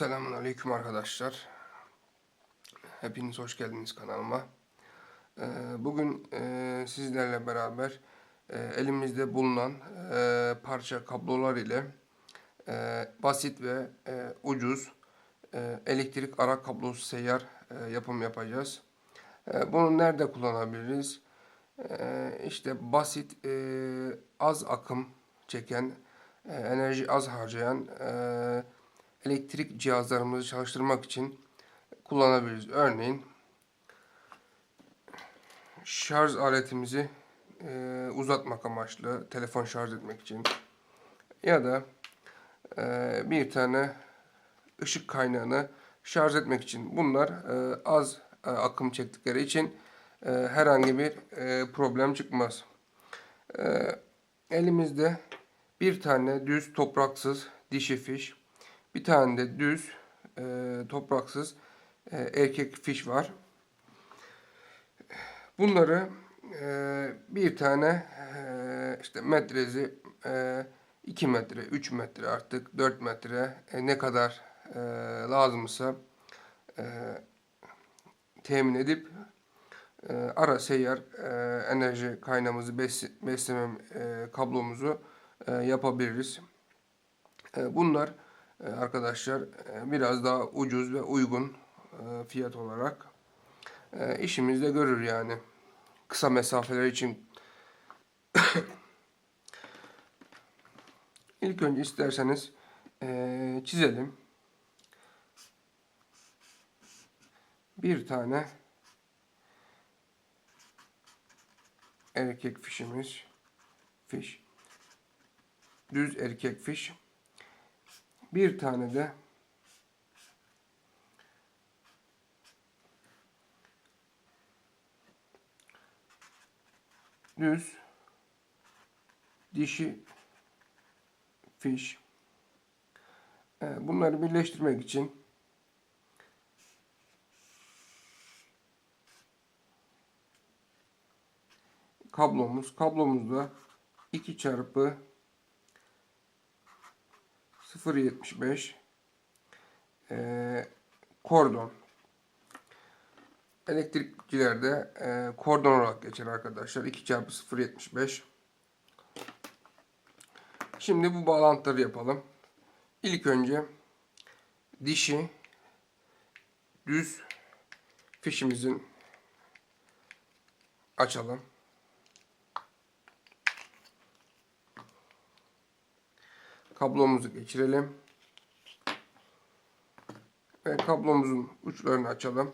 Selamun Aleyküm arkadaşlar. Hepiniz hoş geldiniz kanalıma. Ee, Bugün e, sizlerle beraber e, elimizde bulunan e, parça kablolar ile basit ve ucuz elektrik ara kablosu seyyar yapım yapacağız. Bunu nerede kullanabiliriz? İşte basit, az akım çeken, enerji az harcayan e, elektrik cihazlarımızı çalıştırmak için kullanabiliriz. Örneğin şarj aletimizi e, uzatmak amaçlı telefon şarj etmek için ya da e, bir tane ışık kaynağını şarj etmek için bunlar e, az e, akım çektikleri için e, herhangi bir e, problem çıkmaz. E, elimizde bir tane düz topraksız dişi fiş, bir tane de düz e, topraksız e, erkek fiş var. Bunları e, bir tane e, işte metresi e, 2 metre, 3 metre artık 4 metre e, ne kadar e, lazımsa e, temin edip e, ara seyyar e, enerji kaynağımızı bes, besleme e, kablomuzu e, yapabiliriz. E, bunlar arkadaşlar e, biraz daha ucuz ve uygun e, fiyat olarak e, işimizde görür yani kısa mesafeler için. İlk önce isterseniz çizelim. Bir tane erkek fişimiz fiş düz erkek fiş bir tane de düz dişi fiş. Ee, Bunları birleştirmek için kablomuz kablomuzda 2 çarpı 0.75 e, kordon. Elektrikçilerde e, kordon olarak geçer arkadaşlar 2 çarpı 0.75 şimdi bu bağlantıları yapalım. İlk önce dişi düz fişimizin açalım kablomuzu geçirelim. Ve kablomuzun uçlarını açalım.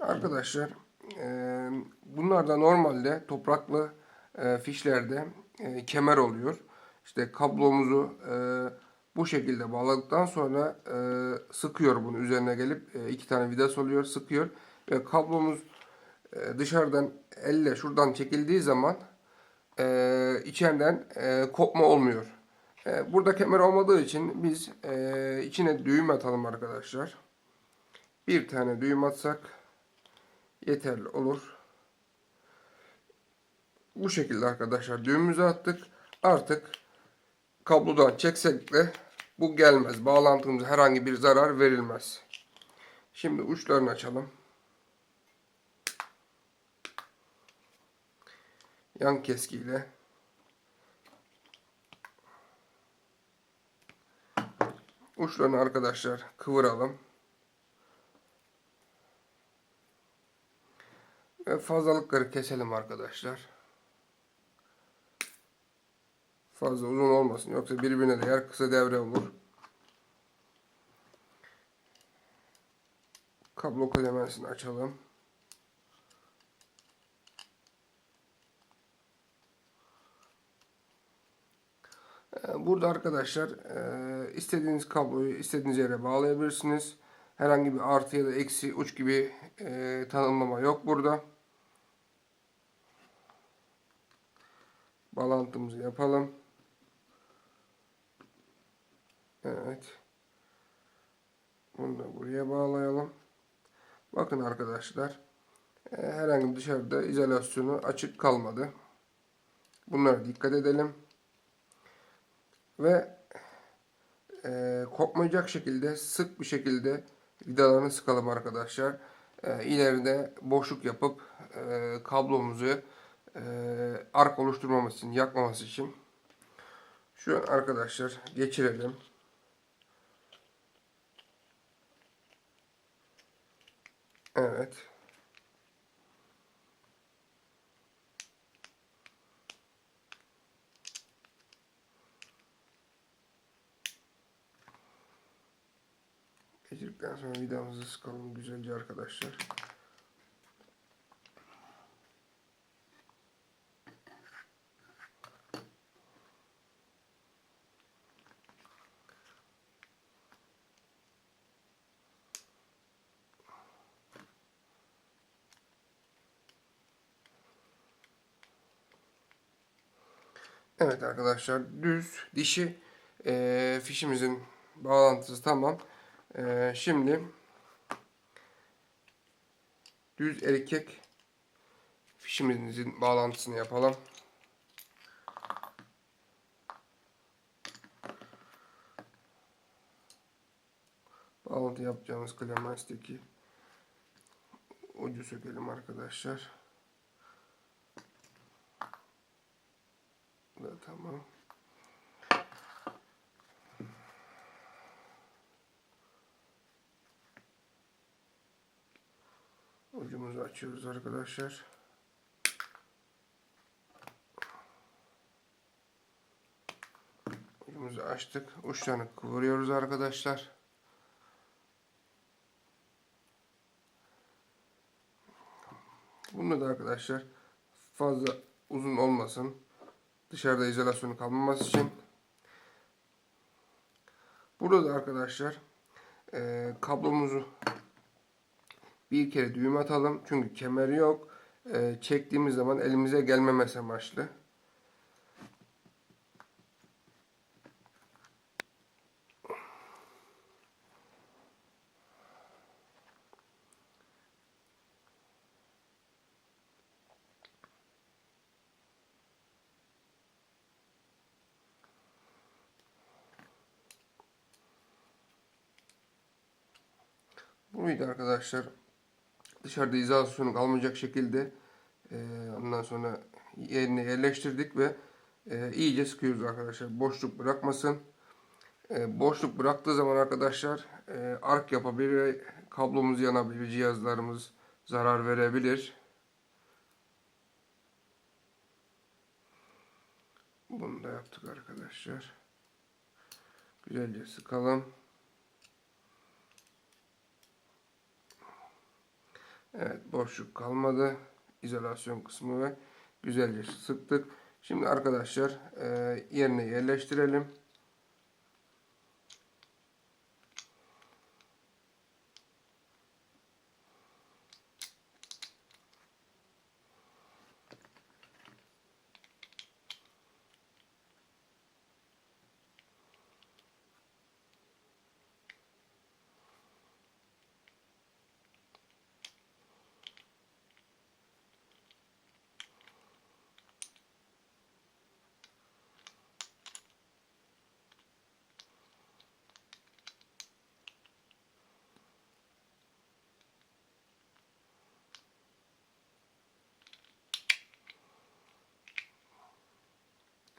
Arkadaşlar e, bunlar da normalde topraklı e, fişlerde e, kemer oluyor. İşte kablomuzu e, bu şekilde bağladıktan sonra e, sıkıyor bunu üzerine gelip e, iki tane vidas oluyor sıkıyor ve kablomuz e, dışarıdan elle şuradan çekildiği zaman e, içeriden e, kopma olmuyor. E, burada kemer olmadığı için biz e, içine düğüm atalım arkadaşlar. Bir tane düğüm atsak yeterli olur. Bu şekilde arkadaşlar düğümümüzü attık. Artık kablodan çeksek de bu gelmez. Bağlantımıza herhangi bir zarar verilmez. Şimdi uçlarını açalım. Yan keskiyle uçlarını arkadaşlar kıvıralım. Ve fazlalıkları keselim arkadaşlar. Fazla uzun olmasın yoksa birbirine değer kısa devre olur. Kablo kademesini açalım. Ee, Burada arkadaşlar istediğiniz kabloyu istediğiniz yere bağlayabilirsiniz. Herhangi bir artı ya da eksi uç gibi tanımlama yok burada. Bağlantımızı yapalım. Evet. Bunu da buraya bağlayalım. Bakın arkadaşlar. Herhangi dışarıda izolasyonu açık kalmadı. Bunlara dikkat edelim. Ve e, kopmayacak şekilde sık bir şekilde vidalarını sıkalım arkadaşlar. E, ileride boşluk yapıp e, kablomuzu e, ark oluşturmaması için, yakmaması için. Şu an arkadaşlar geçirelim. Evet. Geçirdikten sonra vidamızı sıkalım güzelce arkadaşlar. Evet arkadaşlar düz dişi eee, fişimizin bağlantısı tamam. Eee, şimdi düz erkek fişimizin bağlantısını yapalım. Bağlantı yapacağımız Clemens'teki ucu sökelim arkadaşlar. Bu da tamam. Ucumuzu açıyoruz arkadaşlar. Ucumuzu açtık. Uçlarını kıvırıyoruz arkadaşlar. Bunu da arkadaşlar fazla uzun olmasın. Dışarıda izolasyonu kalmaması için. Burada da arkadaşlar e, kablomuzu bir kere düğüm atalım. Çünkü kemeri yok. E, çektiğimiz zaman elimize gelmemesi amaçlı. Buydu arkadaşlar. Dışarıda izolasyonu kalmayacak şekilde e, ondan sonra yerine yerleştirdik ve e, iyice sıkıyoruz arkadaşlar. Boşluk bırakmasın. E, boşluk bıraktığı zaman arkadaşlar e, ark yapabilir ve kablomuz yanabilir, cihazlarımız zarar verebilir. Bunu da yaptık arkadaşlar. Güzelce sıkalım. Evet boşluk kalmadı. İzolasyon kısmı ve güzelce sıktık. Şimdi arkadaşlar yerine yerleştirelim.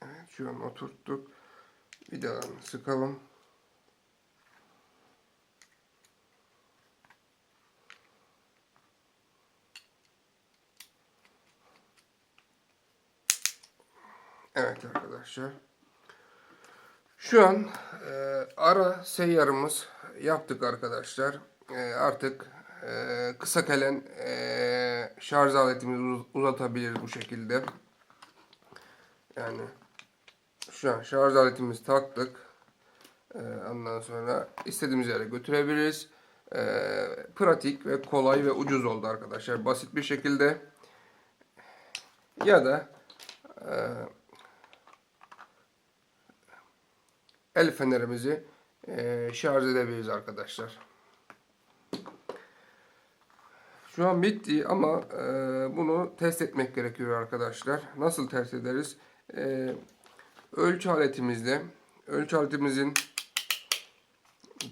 Evet şu an oturttuk. Vidalarını sıkalım. Evet arkadaşlar. Şu an e, ara seyyarımız yaptık arkadaşlar. E, artık e, kısa kelen e, şarj aletimizi uz- uzatabiliriz bu şekilde. Yani şu an şarj aletimizi taktık. E, ondan sonra istediğimiz yere götürebiliriz. E, pratik ve kolay ve ucuz oldu arkadaşlar. Basit bir şekilde. Ya da e, el fenerimizi e, şarj edebiliriz arkadaşlar. Şu an bitti ama e, bunu test etmek gerekiyor arkadaşlar. Nasıl test ederiz? E, ölçü aletimizle ölçü aletimizin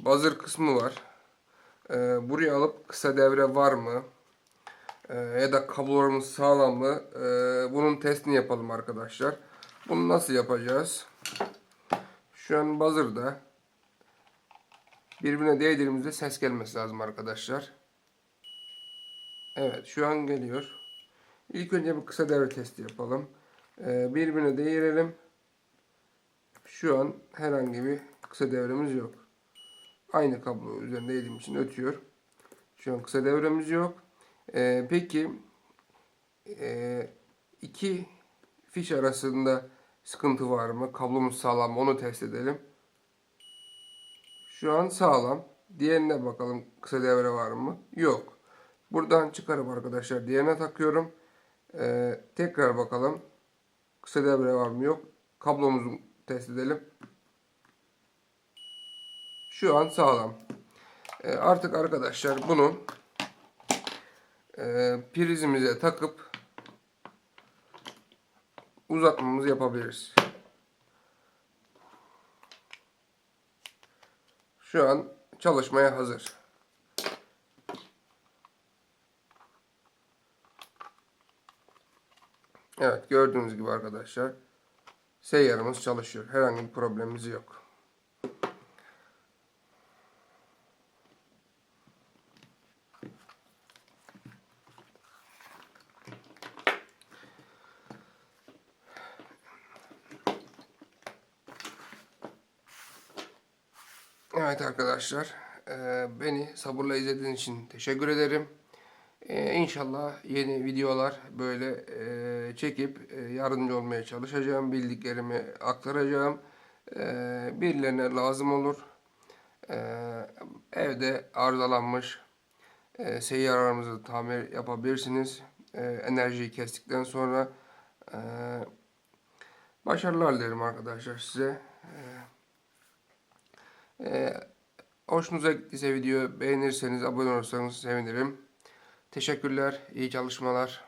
buzzer kısmı var. Ee, buraya alıp kısa devre var mı? Ee, ya da kablolarımız sağlam mı? Ee, bunun testini yapalım arkadaşlar. Bunu nasıl yapacağız? Şu an buzzer'da birbirine değdirdiğimizde ses gelmesi lazım arkadaşlar. Evet şu an geliyor. İlk önce bir kısa devre testi yapalım. Ee, birbirine değirelim. Şu an herhangi bir kısa devremiz yok. Aynı kablo üzerinde eğdiğim için ötüyor. Şu an kısa devremiz yok. Ee, peki e, iki fiş arasında sıkıntı var mı? Kablomuz sağlam mı? Onu test edelim. Şu an sağlam. Diğerine bakalım kısa devre var mı? Yok. Buradan çıkarıp arkadaşlar diğerine takıyorum. Ee, tekrar bakalım. Kısa devre var mı? Yok. Kablomuzu test edelim. Şu an sağlam. Ee, artık arkadaşlar bunu e, prizimize takıp uzatmamızı yapabiliriz. Şu an çalışmaya hazır. Evet gördüğünüz gibi arkadaşlar seyyarımız çalışıyor. Herhangi bir problemimiz yok. Evet arkadaşlar, eee, beni sabırla izlediğiniz için teşekkür ederim. Eee, İnşallah yeni videolar böyle eee, çekip yardımcı olmaya çalışacağım. Bildiklerimi aktaracağım. Eee, birilerine lazım olur. Eee, evde arızalanmış eee seyyarlarımızı tamir yapabilirsiniz. Eee, enerjiyi kestikten sonra eee, başarılar dilerim arkadaşlar size. Ee, hoşunuza gittiyse video beğenirseniz abone olursanız sevinirim. Teşekkürler, iyi çalışmalar.